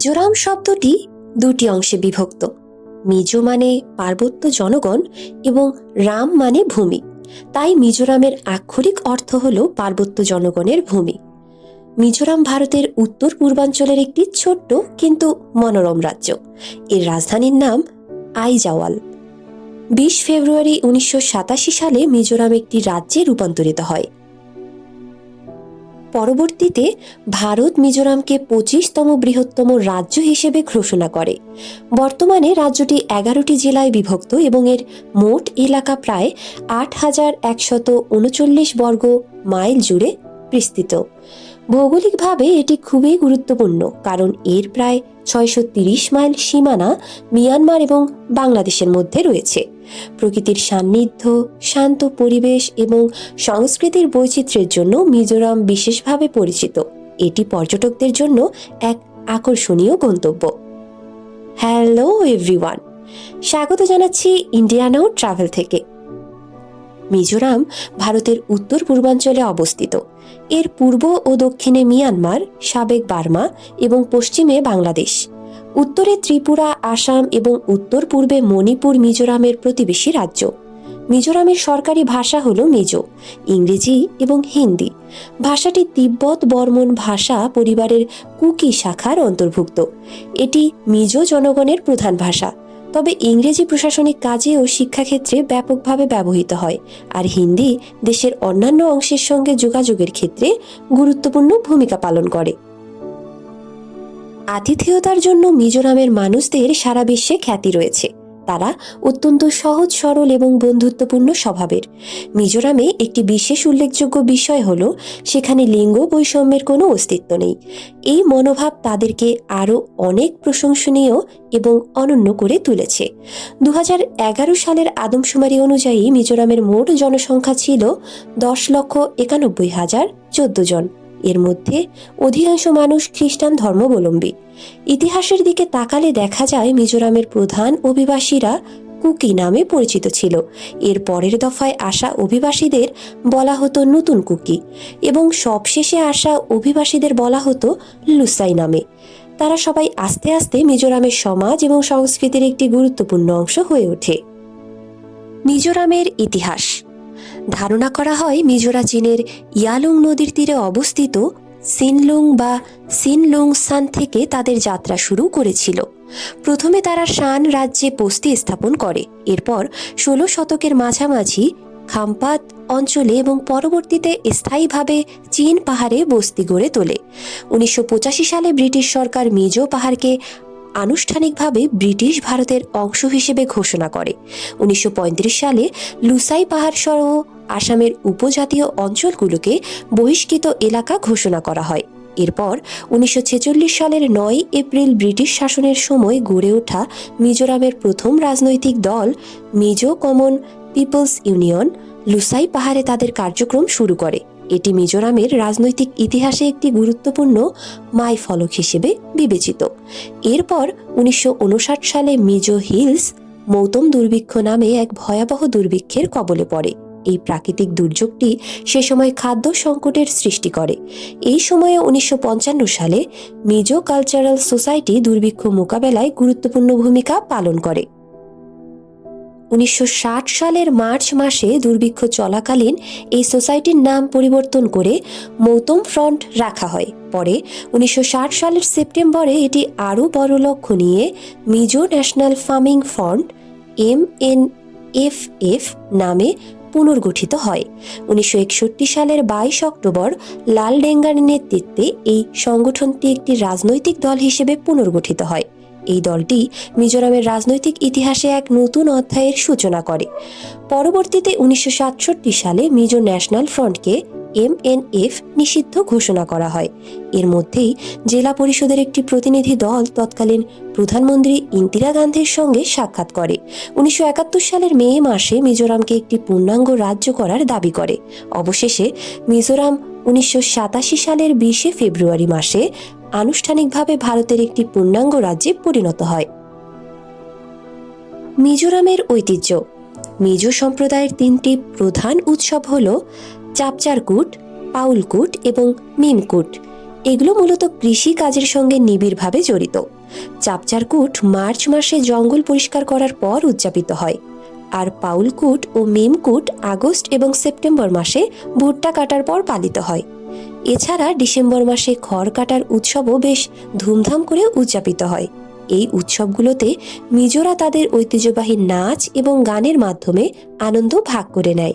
মিজোরাম শব্দটি দুটি অংশে বিভক্ত। মিজো মানে পার্বত্য জনগণ এবং রাম মানে ভূমি। তাই মিজোরামের আক্ষরিক অর্থ হল পার্বত্য জনগণের ভূমি। মিজোরাম ভারতের উত্তর পূর্বাঞ্চলের একটি ছোট্ট কিন্তু মনোরম রাজ্য। এর রাজধানীর নাম আইজাওয়াল। বিশ ফেব্রুয়ারি উনিশশো সাতাশি সালে মিজোরাম একটি রাজ্যে রূপান্তরিত হয়। পরবর্তীতে ভারত মিজোরামকে পঁচিশতম বৃহত্তম রাজ্য হিসেবে ঘোষণা করে। বর্তমানে রাজ্যটি এগারোটি জেলায় বিভক্ত এবং এর মোট এলাকা প্রায় আট হাজার একশত উনচল্লিশ বর্গ মাইল জুড়ে বিস্তৃত। ভৌগোলিকভাবে এটি খুবই গুরুত্বপূর্ণ, কারণ এর প্রায় ছয়শো মাইল সীমানা মিয়ানমার এবং বাংলাদেশের মধ্যে রয়েছে। প্রকৃতির সান্নিধ্য, শান্ত পরিবেশ এবং সংস্কৃতির বৈচিত্র্যের জন্য মিজোরাম বিশেষভাবে পরিচিত। এটি পর্যটকদের জন্য এক আকর্ষণীয় গন্তব্য। হ্যালো এভরিওয়ান, স্বাগত জানাচ্ছি ইন্ডিয়ানো ট্রাভেল থেকে। মিজোরাম ভারতের উত্তর পূর্বাঞ্চলে অবস্থিত। এর পূর্ব ও দক্ষিণে মিয়ানমার, সাবেক বার্মা এবং পশ্চিমে বাংলাদেশ। উত্তরে ত্রিপুরা, আসাম এবং উত্তর পূর্বে মণিপুর মিজোরামের প্রতিবেশী রাজ্য। মিজোরামের সরকারি ভাষা হল মিজো, ইংরেজি এবং হিন্দি। ভাষাটি তিব্বত বর্মন ভাষা পরিবারের কুকি শাখার অন্তর্ভুক্ত। এটি মিজো জনগণের প্রধান ভাষা। তবে ইংরেজি প্রশাসনিক কাজে ও শিক্ষাক্ষেত্রে ব্যাপকভাবে ব্যবহৃত হয়, আর হিন্দি দেশের অন্যান্য অংশের সঙ্গে যোগাযোগের ক্ষেত্রে গুরুত্বপূর্ণ ভূমিকা পালন করে। আতিথেয়তার জন্য মিজোরামের মানুষদের সারা বিশ্বে খ্যাতি রয়েছে। তারা অত্যন্ত সহজ, সরল এবং বন্ধুত্বপূর্ণ স্বভাবের। মিজোরামে একটি বিশেষ উল্লেখযোগ্য বিষয় হল, সেখানে লিঙ্গ বৈষম্যের কোনো অস্তিত্ব নেই। এই মনোভাব তাদেরকে আরও অনেক প্রশংসনীয় এবং অনন্য করে তুলেছে। দু হাজার এগারো সালের আদমশুমারি অনুযায়ী মিজোরামের মোট জনসংখ্যা ছিল দশ লক্ষ একানব্বই হাজার চোদ্দ জন। এর মধ্যে অধিকাংশ মানুষ খ্রিস্টান ধর্মাবলম্বী। ইতিহাসের দিকে তাকালে দেখা যায় মিজোরামের প্রধান অভিবাসীরা কুকি নামে পরিচিত ছিল। এর পরের দফায় আসা অভিবাসীদের বলা হতো নতুন কুকি এবং সবশেষে আসা অভিবাসীদের বলা হতো লুসাই নামে। তারা সবাই আস্তে আস্তে মিজোরামের সমাজ এবং সংস্কৃতির একটি গুরুত্বপূর্ণ অংশ হয়ে ওঠে। মিজোরামের ইতিহাস ধারণা করা হয় মিজোরা চীনের ইয়ালুং নদীর তীরে অবস্থিত সিনলুং বা সিনলুং সান থেকে তাদের যাত্রা শুরু করেছিল। প্রথমে তারা শান রাজ্যে বস্তি স্থাপন করে। এরপর ষোলো শতকের মাঝামাঝি খাম্পাত অঞ্চলে এবং পরবর্তীতে স্থায়ীভাবে চীন পাহাড়ে বস্তি গড়ে তোলে। উনিশশো পঁচাশি সালে ব্রিটিশ সরকার মিজো পাহাড়কে আনুষ্ঠানিকভাবে ব্রিটিশ ভারতের অংশ হিসেবে ঘোষণা করে। উনিশশো পঁয়ত্রিশ সালে লুসাই পাহাড় সহ আসামের উপজাতীয় অঞ্চলগুলোকে বহিষ্কৃত এলাকা ঘোষণা করা হয়। এরপর উনিশশো ছেচল্লিশ সালের নয় এপ্রিল ব্রিটিশ শাসনের সময় গড়ে ওঠা মিজোরামের প্রথম রাজনৈতিক দল Mizo common peoples union Lushai পাহাড়ে তাদের কার্যক্রম শুরু করে। এটি মিজোরামের রাজনৈতিক ইতিহাসে একটি গুরুত্বপূর্ণ মাই ফলক হিসেবে বিবেচিত। এরপর উনিশশো উনষাট সালে মিজো হিলস মৌতম দুর্ভিক্ষ নামে এক ভয়াবহ দুর্ভিক্ষের কবলে পড়ে। এই প্রাকৃতিক দুর্যোগটি সে সময় খাদ্য সংকটের সৃষ্টি করে। এই সময়ে উনিশশো পঞ্চান্ন সালে মিজো কালচারাল সোসাইটি দুর্ভিক্ষ মোকাবেলায় গুরুত্বপূর্ণ ভূমিকা পালন করে। উনিশশো ষাট সালের মার্চ মাসে দুর্ভিক্ষ চলাকালীন এই সোসাইটির নাম পরিবর্তন করে মৌতম ফ্রন্ট রাখা হয়। পরে উনিশশো ষাট সালের সেপ্টেম্বরে এটি আরও বড় লক্ষ্য নিয়ে Mizo national famine front M N F F নামে পুনর্গঠিত হয়। উনিশশো একষট্টি সালের বাইশ অক্টোবর লাল ডেঙ্গার নেতৃত্বে এই সংগঠনটি একটি রাজনৈতিক দল হিসেবে পুনর্গঠিত হয়। এই দলটি মিজোরামের রাজনৈতিক ইতিহাসে এক নতুন অধ্যায়ের সূচনা করে। পরবর্তীতে উনিশশো সাতষট্টি সালে মিজো ন্যাশনাল ফ্রন্টকে এমএনএফ নিষিদ্ধ ঘোষণা করা হয়। এর মধ্যেই জেলা পরিষদের একটি প্রতিনিধি দল তৎকালীন প্রধানমন্ত্রী ইন্দিরা গান্ধীর সঙ্গে সাক্ষাৎ করে। উনিশশো একাত্তর সালের মে মাসে মিজোরামকে একটি পূর্ণাঙ্গ রাজ্য করার দাবি করে। অবশেষে মিজোরাম উনিশশো সাতাশি সালের বিশে ফেব্রুয়ারি মাসে আনুষ্ঠানিকভাবে ভারতের একটি পূর্ণাঙ্গ রাজ্যে পরিণত হয়। মিজোরামের ঐতিহ্য। মিজো সম্প্রদায়ের তিনটি প্রধান উৎসব হল চাপচারকুট, পাউলকুট এবং মিমকুট। এগুলো মূলত কৃষি কাজের সঙ্গে নিবিড়ভাবে জড়িত। চাপচারকুট মার্চ মাসে জঙ্গল পরিষ্কার করার পর উদযাপিত হয়। আর পাউলকুট ও মিমকুট আগস্ট এবং সেপ্টেম্বর মাসে ভুট্টা কাটার পর পালিত হয়। এছাড়া ডিসেম্বর মাসে খড় কাটার উৎসবও বেশ ধুমধাম করে উদযাপিত হয়। এই উৎসবগুলোতে মিজোরা তাদের ঐতিহ্যবাহী নাচ এবং গানের মাধ্যমে আনন্দ ভাগ করে নেয়।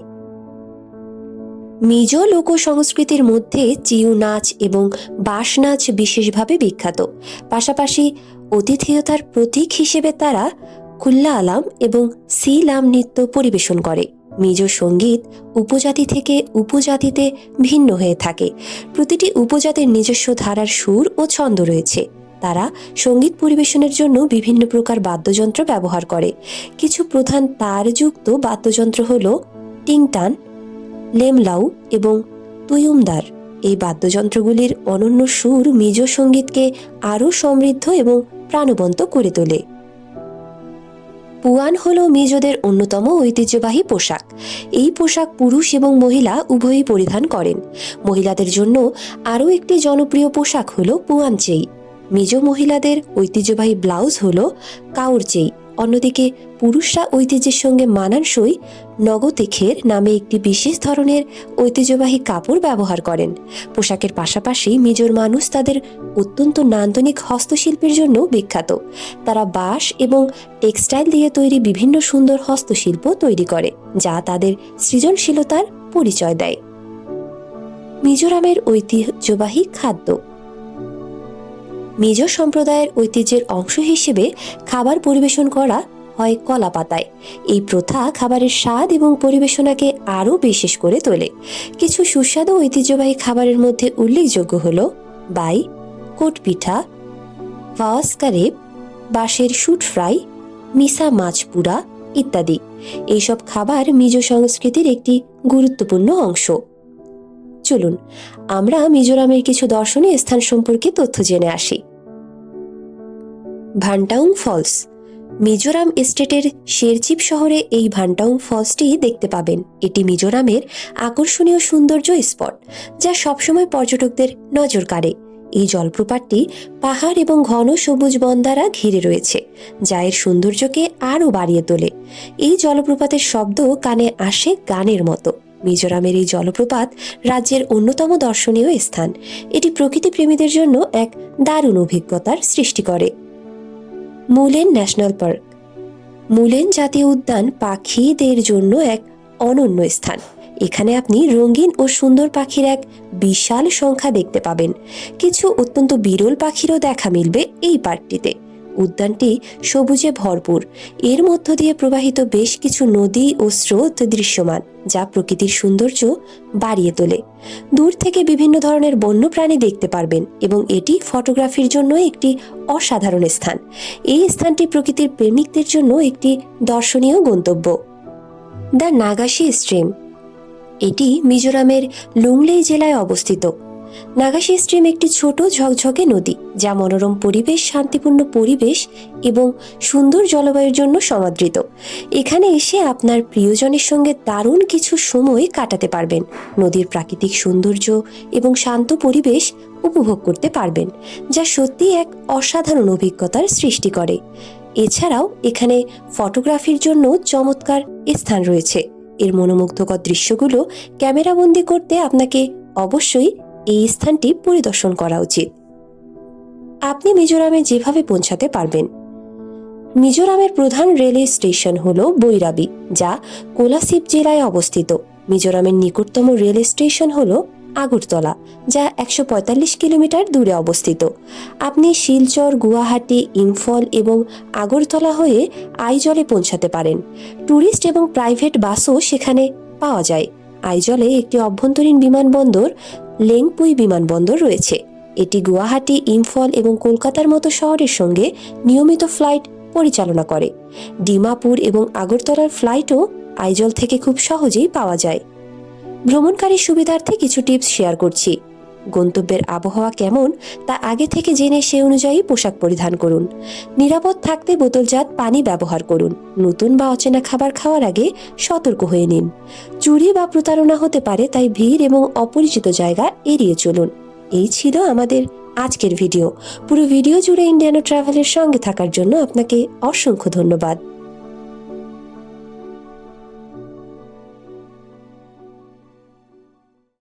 মিজো লোক সংস্কৃতির মধ্যে চিউ নাচ এবং বাঁশ নাচ বিশেষভাবে বিখ্যাত। পাশাপাশি অতিথেয়তার প্রতীক হিসেবে তারা কুল্লা আলাম এবং সিলাম নৃত্য পরিবেশন করে। মিজো সংগীত উপজাতি থেকে উপজাতিতে ভিন্ন হয়ে থাকে। প্রতিটি উপজাতির নিজস্ব ধারার সুর ও ছন্দ রয়েছে। তারা সংগীত পরিবেশনের জন্য বিভিন্ন প্রকার বাদ্যযন্ত্র ব্যবহার করে। কিছু প্রধান তারযুক্ত বাদ্যযন্ত্র হল টিংটান, লেমলাউ এবং তুয়ুমদার এই বাদ্যযন্ত্রগুলির অনন্য সুর মিজো সঙ্গীতকে আরও সমৃদ্ধ এবং প্রাণবন্ত করে তোলে। পুয়ান হল মিজোদের অন্যতম ঐতিহ্যবাহী পোশাক। এই পোশাক পুরুষ এবং মহিলা উভয়ই পরিধান করেন। মহিলাদের জন্য আরও একটি জনপ্রিয় পোশাক হল পুয়ান চেই। মিজো মহিলাদের ঐতিহ্যবাহী ব্লাউজ হল কাউর কাউরচেই অন্যদিকে পুরুষরা ঐতিহ্যের সঙ্গে মানানসই নগতেখের নামে একটি বিশেষ ধরনের ঐতিহ্যবাহী কাপড় ব্যবহার করেন। পোশাকের পাশাপাশি মিজোর মানুষ তাদের অত্যন্ত নান্দনিক হস্তশিল্পের জন্য বিখ্যাত। তারা বাঁশ এবং টেক্সটাইল দিয়ে তৈরি বিভিন্ন সুন্দর হস্তশিল্প তৈরি করে, যা তাদের সৃজনশীলতার পরিচয় দেয়। মিজোরামের ঐতিহ্যবাহী খাদ্য মিজো সম্প্রদায়ের ঐতিহ্যের অংশ হিসেবে খাবার পরিবেশন করা হয় কলা পাতায় এই প্রথা খাবারের স্বাদ এবং পরিবেশনাকে আরও বিশেষ করে তোলে। কিছু সুস্বাদু ঐতিহ্যবাহী খাবারের মধ্যে উল্লেখযোগ্য হল বাই কোট পিঠা বাঁশের শুট ফ্রাই, মিসা মাছ পুরা ইত্যাদি। এইসব খাবার মিজো সংস্কৃতির একটি গুরুত্বপূর্ণ অংশ। চলুন, আমরা মিজোরামের কিছু দর্শনীয় স্থান সম্পর্কে তথ্য জেনে আসি। ভান্টাউং ফলস, মিজোরাম স্টেটের শেরচিপ শহরে এই ভান্টাউং ফলসটি দেখতে পাবেন। এটি মিজোরামের আকর্ষণীয় সৌন্দর্য স্পট, যা সবসময় পর্যটকদের নজর কাড়ে। এই জলপ্রপাতটি পাহাড় এবং ঘন সবুজ বন দ্বারা ঘিরে রয়েছে, যা এর সৌন্দর্যকে আরও বাড়িয়ে তোলে। এই জলপ্রপাতের শব্দ কানে আসে গানের মতো। মিজোরামের এই জলপ্রপাত রাজ্যের অন্যতম দর্শনীয় স্থান। এটি প্রকৃতি প্রেমীদের জন্য এক দারুণ অভিজ্ঞতার সৃষ্টি করে। মুলেন ন্যাশনাল পার্ক। মুলেন জাতীয় উদ্যান পাখিদের জন্য এক অনন্য স্থান। এখানে আপনি রঙিন ও সুন্দর পাখির এক বিশাল সংখ্যা দেখতে পাবেন। কিছু অত্যন্ত বিরল পাখিরও দেখা মিলবে এই পার্কটিতে। উদ্যানটি সবুজে ভরপুর। এর মধ্য দিয়ে প্রবাহিত বেশ কিছু নদী ও স্রোত দৃশ্যমান, যা প্রকৃতির সৌন্দর্য বাড়িয়ে তোলে। দূর থেকে বিভিন্ন ধরনের বন্যপ্রাণী দেখতে পারবেন এবং এটি ফটোগ্রাফির জন্য একটি অসাধারণ স্থান। এই স্থানটি প্রকৃতির প্রেমিকদের জন্য একটি দর্শনীয় গন্তব্য। The Nagashi stream. এটি মিজোরামের লুংলেই জেলায় অবস্থিত। নাগাশি স্ট্রিম একটি ছোট ঝকঝকে নদী, যা মনোরম পরিবেশ, শান্তিপূর্ণ পরিবেশ এবং সুন্দর জলবায়ুর জন্য সমাদৃত। এখানে এসে আপনার প্রিয়জনের সঙ্গে দারুণ কিছু সময় কাটাতে পারবেন। নদীর প্রাকৃতিক সৌন্দর্য এবং শান্ত পরিবেশ উপভোগ করতে পারবেন, যা সত্যি এক অসাধারণ অভিজ্ঞতার সৃষ্টি করে। এছাড়াও এখানে ফটোগ্রাফির জন্য চমৎকার স্থান রয়েছে। এর মনোমুগ্ধকর দৃশ্যগুলো ক্যামেরাবন্দি করতে আপনাকে অবশ্যই এই স্থানটি পরিদর্শন করা উচিত। আপনি মিজোরামে যেভাবে পৌঁছাতে পারবেন। মিজোরামের প্রধান রেলওয়ে স্টেশন হল বৈরাবি, যা কোলাসিব জেলায় অবস্থিত। মিজোরামের নিকটতম রেল স্টেশন হল আগরতলা, যা একশো পঁয়তাল্লিশ কিলোমিটার দূরে অবস্থিত। আপনি শিলচর, গুয়াহাটি, ইম্ফল এবং আগরতলা হয়ে আইজলে পৌঁছাতে পারেন। ট্যুরিস্ট এবং প্রাইভেট বাসও সেখানে পাওয়া যায়। আইজলে একটি অভ্যন্তরীণ বিমানবন্দর লেংপুই বিমানবন্দর রয়েছে। এটি গুয়াহাটি, ইম্ফল এবং কলকাতার মতো শহরের সঙ্গে নিয়মিত ফ্লাইট পরিচালনা করে। ডিমাপুর এবং আগরতলার ফ্লাইটও আইজল থেকে খুব সহজেই পাওয়া যায়। ভ্রমণকারী সুবিধার্থে কিছু টিপস শেয়ার করছি। গন্তব্যের আবহাওয়া কেমন, তা আগে থেকে জেনে সে অনুযায়ী পোশাক পরিধান করুন। নিরাপদ থাকতে বোতলজাত পানি ব্যবহার করুন। নতুন বা অচেনা খাবার খাওয়ার আগে সতর্ক হয়ে নিন। চুরি বা প্রতারণা হতে পারে, তাই ভিড় এবং অপরিচিত জায়গা এড়িয়ে চলুন। এই ছিল আমাদের আজকের ভিডিও। পুরো ভিডিও জুড়ে ইন্ডিয়ানো ট্রাভেলের সঙ্গে থাকার জন্য আপনাকে অসংখ্য ধন্যবাদ।